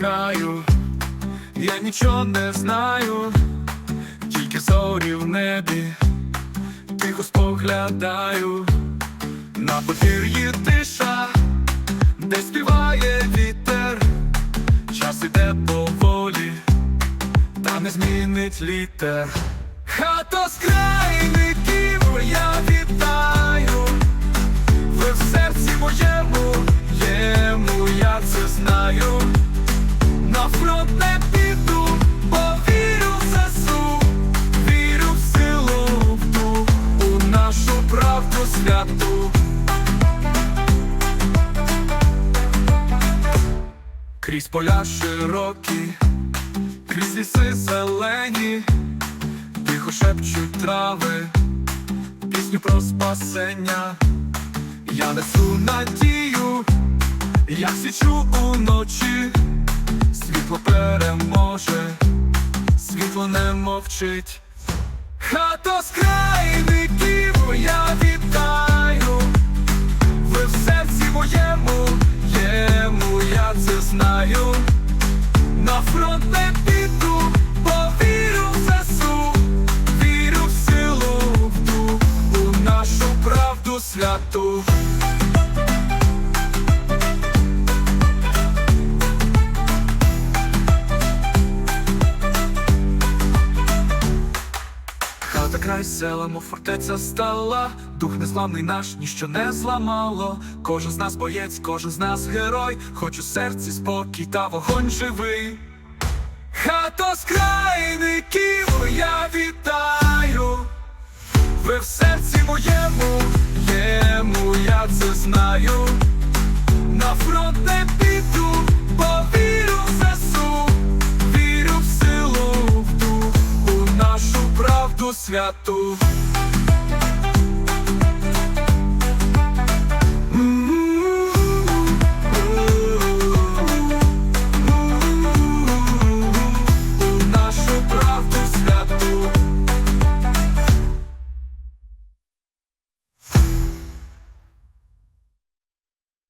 краю, я нічого не знаю, тільки зорі в небі, тихо споглядаю, на подвір'ї тиша, де співає вітер, час іде поволі, та не змінить літер. Хато з крайників я вітаю. Правду. Крізь поля широкі, крізь ліси зелені, тихо шепчуть трави, пісню про спасення. Я несу надію, як січу уночі, світло переможе, світло не мовчить. Хато з святу. Хата край села, мов фортеця стала, дух незламний наш, ніщо не зламало. Кожен з нас боєць, кожен з нас герой, хоч у серці спокій та вогонь живий. Хато з в серці моєму, єму, я це знаю. На фронт не піду, бо вірю в ЗСУ, вірю в силу в ту, у нашу правду святу.